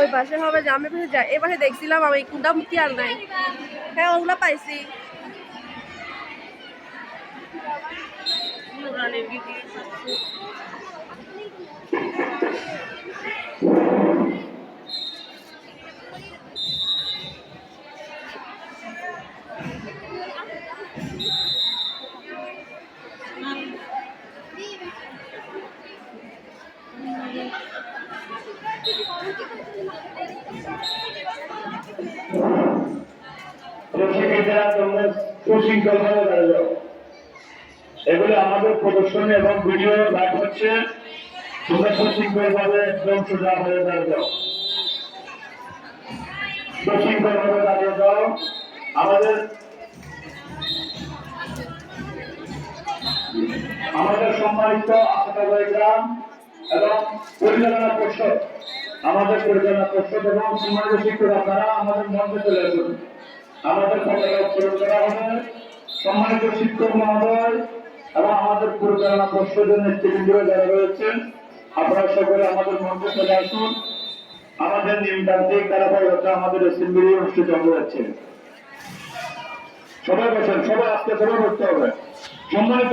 ওই পাশে হবে যে আমি পাশে যাই। এবারে দেখছিলাম আমি কোনটা মুক্তি আর নাই। হ্যাঁ ওগুলো পাইছি। রানের গীতি সুশৃঙ্খল ভাবে দাঁড়িয়ে এগুলো আমাদের প্রদর্শন এবং ভিডিও লাইভ হচ্ছে। তোমরা সুশৃঙ্খল একদম সোজা হয়ে দাঁড়িয়ে যাও। সুশৃঙ্খল দাঁড়িয়ে যাও। আমাদের আমাদের সম্মানিত আশাবাদ গ্রাম এবং পরিচালনা পরিষদ, আমাদের পরিচালনা পরিষদ এবং সম্মানিত শিক্ষক আপনারা আমাদের মঞ্চে চলে আসুন। আমাদের পতাকা করা হবে। সম্মানিত শিক্ষক মহোদয় এবং আমাদের পরিচালনা পরিষদের নেতৃবৃন্দ যারা রয়েছেন, আপনারা সকলে আমাদের মঞ্চে চলে আসুন। আমাদের নিয়মতান্ত্রিক ধারাবাহিকতা আমাদের অ্যাসেম্বলি অনুষ্ঠিত হতে যাচ্ছে। সবাই বসেন, সবাই আজকে সবাই বসতে হবে। সম্মানিত